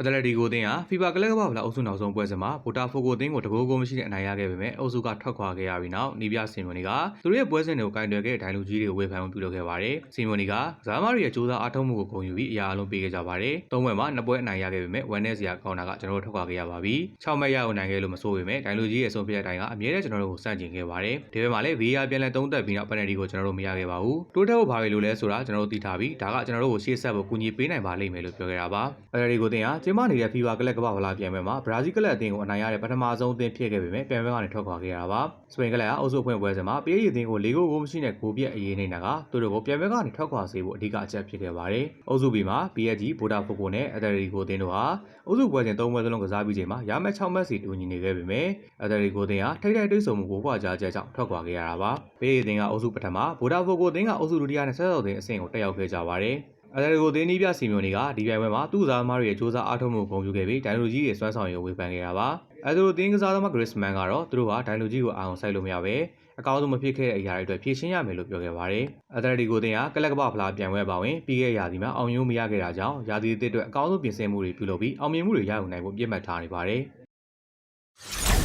အတလက်တီကိုအသင်းဟာ FIFA ကလပ်ကမ္ဘာဖလားအုပ်စုနောက်ဆုံးပွဲစဉ်မှာဗိုတာဖိုကိုအသင်းကိုတကိုးကိုမရှိတဲ့အနိုင်ရခဲ့ပေမဲ့အုပ်စုကထွက်ခွာခဲ့ရပြီးနောက်နီးပြစင်မွန်နီကသူတို့ရဲ့ပွဲစဉ်တွေကိုကင်တွယ်ခဲ့တဲ့ဒိုင်လူကြီးတွေကိုဝေဖန်မှုပြုလုပ်ခဲ့ပါတယ်။စင်မွန်နီကဇာမားရီရဲ့စူးစမ်းအားထုတ်မှုကိုဂုဏ်ယူပြီးအရာအလုံးပေးခဲ့ကြပါတယ်။သုံးပွဲမှာနှစ်ပွဲအနိုင်ရခဲ့ပေမဲ့ဝမ်နဲစရာကောင်းတာကကျွန်တော်တို့ထွက်ခွာခဲ့ရပါပြီ။6မဲ့ရအောင်နိုင်ခဲ့လို့မဆိုးပေမဲ့ဒိုင်လူကြီးရဲ့အဆုံးဖြတ်တဲ့အတိုင်းကအမြဲတမ်းကျွန်တော်တို့ကိုစန့်ကျင်ခဲ့ပါတယ်။ဒီဘက်မှာလည်း VR ပြန်လည်သုံးသပ်ပြီးနောက်ပယ်နယ်တီကိုကျွန်တော်တို့မရခဲ့ပါဘူး။တိုးတက်ဖို့ဘာပဲလို့လဲဆိုတာကျွန်တော်တို့သိထားပြီးဒါကကျွန်တော်တို့ကိုရှေ့ဆက်ဖို့ကူညီပေးနိုင်ပါလိမ့်မယ်လို့ပြောခဲ့တာပါ။ပယ်နယ်တီကိုအသင်းဟာကျင်းပနေတဲ့ FIFA ကလပ်ကမ္ဘာဖလားပြိုင်ပွဲမှာ ဘရာဇီးကလပ်အသင်းကို အနိုင်ရတဲ့ ပထမဆုံးအသင်း ဖြစ်ခဲ့ပေမဲ့ပြိုင်ပွဲကနေ ထွက်ခွာခဲ့ရတာပါ။စပိန်ကလပ်ဟာ အုပ်စုဖွင့်ပွဲစဉ်မှာပေးရည်အသင်းကို ၄ ဂိုးကိုမရှိတဲ့ ဂိုးပြက်အရေးနေတာက သူတို့ကို ပြိုင်ပွဲကနေ ထွက်ခွာစေဖို့ အဓိကအချက် ဖြစ်ခဲ့ပါတယ်။အုပ်စု B မှာ PSG ဗိုဒါဖိုကိုနဲ့အက်တလတီကိုအသင်းတို့ဟာ အုပ်စုပွဲစဉ် ၃ ပွဲစလုံး ကစားပြီးချိန်မှာ ရမယ့်6မှတ်စီ တူညီနေခဲ့ပေမဲ့အက်တလတီကိုအသင်းဟာ ထိပ်တိုက်တွေ့ဆုံမှုကိုခွာကြားချက်ကြောင့် ထွက်ခွာခဲ့ရတာပါ။ပေးရည်အသင်းက အုပ်စုပထမဗိုဒါဖိုကိုအသင်းက အုပ်စုဒုတိယနဲ့ဆက်စော်တဲ့အဆင့်ကို တက်ရောက်ခဲ့ကြပါတယ်။ အတလက်ကိုတင်းနီးပြစီမျိုးတွေကဒီပြိုင်ပွဲမှာသူ့စားသမားတွေရဲ့စူးစမ်းအားထုတ်မှုကိုဂုဏ်ပြုခဲ့ပြီးဒိုင်လူကြီးရဲ့စွမ်းဆောင်ရည်ကိုဝေဖန်ခဲ့တာပါ။အဲဒါလိုတင်းကစားသမားဂရစ်မန်ကတော့သူတို့ဟာဒိုင်လူကြီးကိုအာရုံစိုက်လို့မရပဲအကောင်းဆုံးမဖြစ်ခဲ့တဲ့အရာတွေအတွက်ဖြည့်ရှင်းရမယ်လို့ပြောခဲ့ပါတယ်။အတလက်တီကိုတင်းကကလပ်ကပ္ပဖလားပြိုင်ပွဲပါဝင်ပြီးခဲ့ရာသီမှာအောင်မြင်မှုမရခဲ့တာကြောင့်ရာသီအသစ်အတွက်အကောင်းဆုံးပြင်ဆင်မှုတွေပြုလုပ်ပြီးအောင်မြင်မှုတွေရယူနိုင်ဖို့ပြည့်မှတ်ထားနေပါတယ်။